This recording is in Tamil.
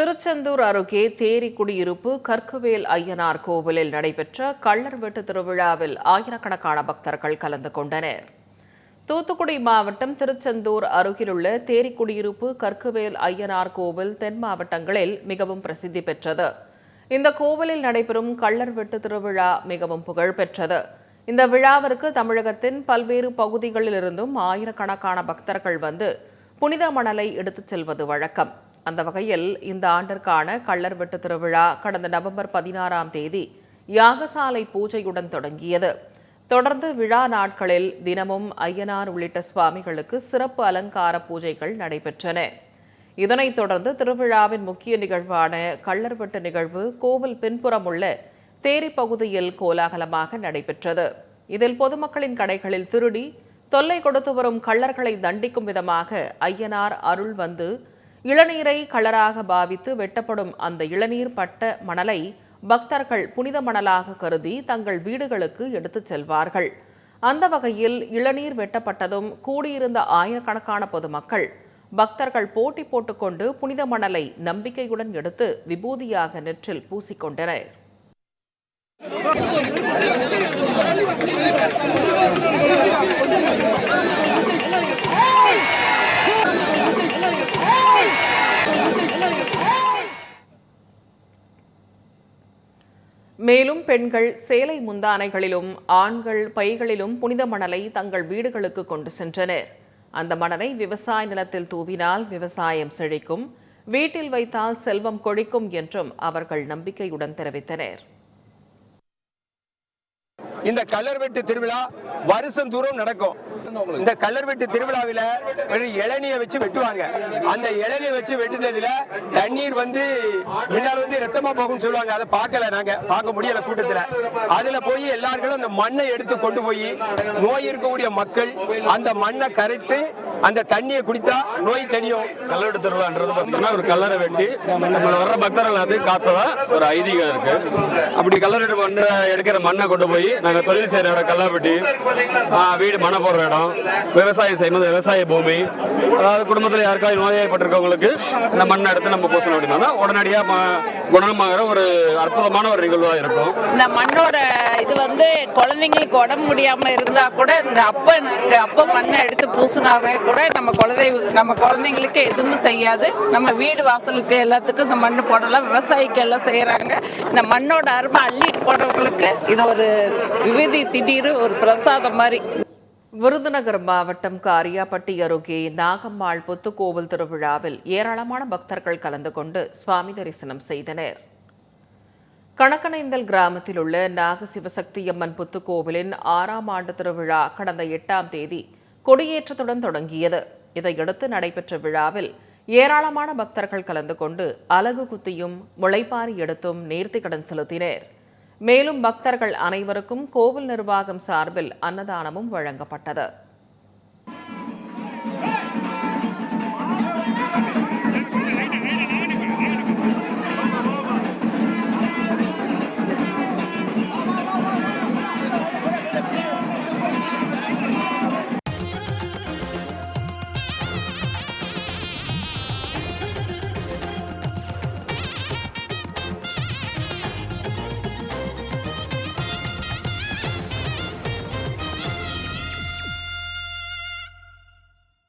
திருச்செந்தூர் அருகே தேரி குடியிருப்பு கற்குவேல் ஐயனார் கோவிலில் நடைபெற்ற கள்ளர் வீட்டு திருவிழாவில் ஆயிரக்கணக்கான பக்தர்கள் கலந்து கொண்டனர். தூத்துக்குடி மாவட்டம் திருச்செந்தூர் அருகிலுள்ள தேரிக்குடியிருப்பு கற்குவேல் ஐயனார் கோவில் தென் மாவட்டங்களில் மிகவும் பிரசித்தி பெற்றது. இந்த கோவிலில் நடைபெறும் கள்ளர் வெட்டு திருவிழா மிகவும் புகழ்பெற்றது இந்த விழாவிற்கு தமிழகத்தின் பல்வேறு பகுதிகளிலிருந்தும் ஆயிரக்கணக்கான பக்தர்கள் வந்து புனித மணலை எடுத்துச் செல்வது வழக்கம். அந்த வகையில் இந்த ஆண்டிற்கான கள்ளர் வெட்டு திருவிழா கடந்த நவம்பர் பதினாறாம் தேதி யாகசாலை பூஜையுடன் தொடங்கியது. தொடர்ந்து விழா நாட்களில் தினமும் ஐயனார் உள்ளிட்ட சுவாமிகளுக்கு சிறப்பு அலங்கார பூஜைகள் நடைபெற்றன. இதனைத் தொடர்ந்து திருவிழாவின் முக்கிய நிகழ்வான கள்ளர்வெட்டு நிகழ்வு கோவில் பின்புறம் உள்ள தேரி பகுதியில் கோலாகலமாக நடைபெற்றது. இதில் பொதுமக்களின் கடைகளில் திருடி தொல்லை கொடுத்து வரும் கள்ளர்களை தண்டிக்கும் விதமாக ஐயனார் அருள் வந்து இளநீரை கலராக பாவித்து வெட்டப்படும் அந்த இளநீர் பட்ட மணலை பக்தர்கள் புனித மணலாக கருதி தங்கள் வீடுகளுக்கு எடுத்துச் செல்வார்கள். அந்த வகையில் இளநீர் வெட்டப்பட்டதும் கூடியிருந்த ஆயிரக்கணக்கான பொதுமக்கள் பக்தர்கள் போட்டி போட்டுக்கொண்டு புனித மணலை நம்பிக்கையுடன் எடுத்து விபூதியாக நெற்றில் பூசிக்கொண்டனர் மேலும் பெண்கள் சேலை முந்தானைகளிலும் ஆண்கள் பைகளிலும் புனித மணலை தங்கள் வீடுகளுக்கு கொண்டு சென்றனர். அந்த மணலை விவசாய நிலத்தில் தூவினால் விவசாயம் செழிக்கும் வீட்டில் வைத்தால் செல்வம் கொழிக்கும் என்றும் அவர்கள் நம்பிக்கையுடன் தெரிவித்தனர். இந்த கல்லர்வெட்டு திருவிழா வருஷம் தூரம் நடக்கும். இந்த கல்லர்வெட்டு திருவிழாவில ஒரு இளநிய வச்சு வெட்டுவாங்க. அந்த இளநிய வச்சு வெட்டுனதுல தண்ணீர் வந்து முன்னால் வந்து ரத்தமா போகும்னு சொல்லுவாங்க. அதை பார்க்கல நாங்க. பார்க்க முடியல கூட்டத்தில். அதுல போய் எல்லார்களும் அந்த மண்ணை எடுத்து கொண்டு போய் நோய் இருக்கக்கூடிய மக்கள் அந்த மண்ணை கரைத்து அந்த தண்ணியை குடித்தா நோய் தனியும் கல்லூரி திருவிழான்றது பார்த்தீங்கன்னா ஒரு கல்லறை வெட்டி நம்ம வர்ற பக்தர்கள் எல்லாத்தையும் காத்ததா ஒரு ஐதீகம் இருக்கு. அப்படி கல்லறை மண்ணை எடுக்கிற மண்ணை கொண்டு போய் நாங்கள் தொழில் செய்கிற இடம் கல்லாப்பட்டி வீடு மனை போடுற இடம் விவசாயம் செய்யணும் விவசாய பூமி அதாவது குடும்பத்தில் யாருக்காவது நோயாய்ப்பட்டிருக்கவங்களுக்கு இந்த மண்ணை எடுத்து நம்ம பூசணும் அப்படின்னா உடனடியாக குணமாகிற ஒரு அற்புதமான ஒரு நிகழ்வாக இருக்கும். இந்த மண்ணோட இது வந்து குழந்தைங்களுக்கு உடம்பு முடியாம இருந்தா கூட இந்த இந்த அப்ப மண்ணை எடுத்து பூசினாவே கூட நம்ம குழந்தை நம்ம குழந்தைங்களுக்கு எதுவும் செய்யாது. நம்ம வீடு வாசலுக்கு எல்லாத்துக்கும் இந்த மண் போடலாம். விவசாயிக்கு எல்லாம் செய்கிறாங்க இந்த மண்ணோட அருமை அள்ளி போடுறவங்களுக்கு இது ஒரு விவிதி திடீர் ஒரு பிரசாதம் மாதிரி. விருதுநகர் மாவட்டம் காரியாப்பட்டி அருகே நாகம்மாள் புத்துக்கோவில் திருவிழாவில் ஏராளமான பக்தர்கள் கலந்து கொண்டு சுவாமி தரிசனம் செய்தனர். கணக்கனைந்தல் கிராமத்தில் உள்ள நாக சிவசக்தி அம்மன் புத்துக்கோவிலின் ஆறாம் ஆண்டு திருவிழா கடந்த எட்டாம் தேதி கொடியேற்றத்துடன் தொடங்கியது. இதையடுத்து நடைபெற்ற விழாவில் ஏராளமான பக்தர்கள் கலந்து கொண்டு அலகு குத்தியும் முளைப்பாரி எடுத்தும் நேர்த்திக்கடன் செலுத்தினர். மேலும் பக்தர்கள் அனைவருக்கும் கோவில் நிர்வாகம் சார்பில் அன்னதானமும் வழங்கப்பட்டது.